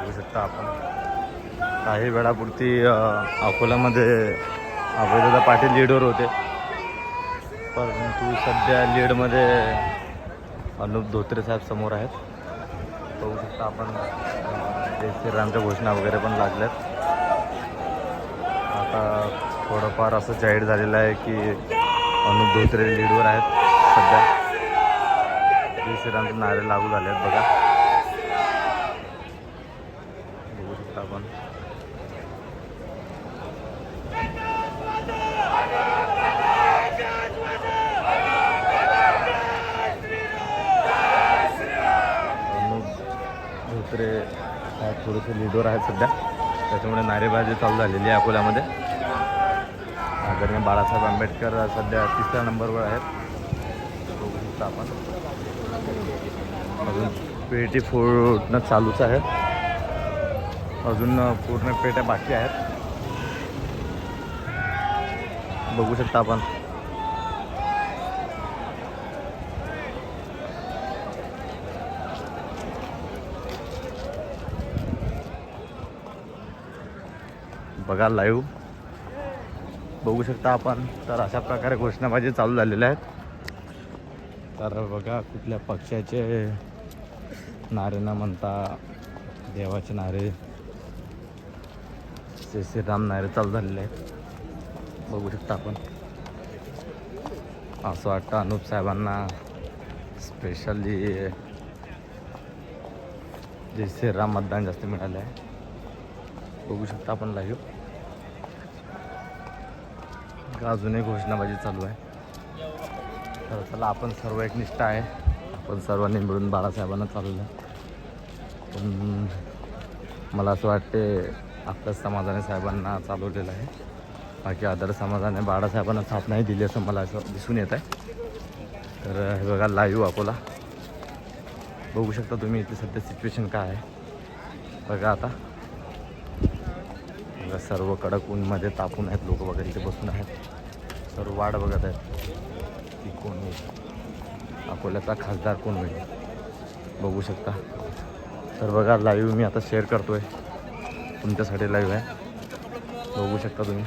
बघू शकता आपण काही वेळापुरती अकोल्यामध्ये अभयदादा पाटील लीडवर होते. परंतु सध्या लीडमध्ये अनुप धोत्रे साहेब समोर आहेत. बघू शकता आपण श्रीरामच्या घोषणा वगैरे पण लागल्यात. आता थोडंफार असं जाहीर झालेलं आहे की अनुप धोत्रे लीडवर आहेत सध्या. जय श्रीरामचे नारे लागू झाले आहेत बघा. बघू शकता आपण अनुप धोत्रे साहेब थोडंसं लिडोर आहेत सध्या. त्याच्यामुळे नारेबाजी चालू झालेली आहे अकोल्यामध्ये. आदरणीय बाळासाहेब आंबेडकर सध्या तिसऱ्या नंबरवर आहेत. बघू शकता आपण अजून पेटी फोडणं चालूच आहे. अजून पूर्ण पेट्या बाकी आहेत. बघू शकता आपण. बघा लाईव्ह बघू शकता आपण. तर अशा प्रकारे घोषणाबाजी चालू झालेल्या आहेत. तर बघा कुठल्या पक्षाचे नारे न म्हणता देवाचे नारे श्री श्रीराम नारे चालू झालेले आहेत. बघू शकता आपण. असं वाटतं अनुप साहेबांना स्पेशली जय श्रीराम मतदान जास्त मिळालं आहे बघू शकता आपण लाईव्ह अजूनही घोषणाबाजी चालू आहे? तर चला आपण सर्व एकनिष्ठ आहे. आपण सर्वांनी मिळून बाळासाहेबांना चालवलं. पण मला असं वाटते आपल्याच समाजाने साहेबांना चालवलेलं आहे. बाकी आदर समाजाने बाळासाहेबांना साथ नाही दिली असं मला असं दिसून येत आहे. तर हे बघा लाईव्ह अकोला. बघू शकता तुम्ही इथे सध्या सिच्युएशन काय आहे. बघा आता. बघा सर्व कडक ऊनमध्ये तापून आहेत लोक वगैरे इथे बसून आहेत. सर्व वाट बघत आहेत. की कोण होईल अकोल्याचा खासदार कोण होईल? बघू शकता. तर बघा लाईव्ह मी आता शेअर करतो आहे तुमच्यासाठी लाईव्ह आहे. बघू शकता तुम्ही.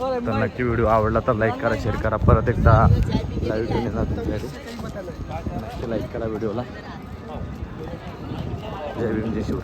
तर नक्की व्हिडिओ आवडला तर लाईक करा शेअर करा. परत एकदा लाईव्ह घेऊन येणार तुमच्यासाठी नक्की लाईक करा व्हिडिओला जय भीम जय शिव.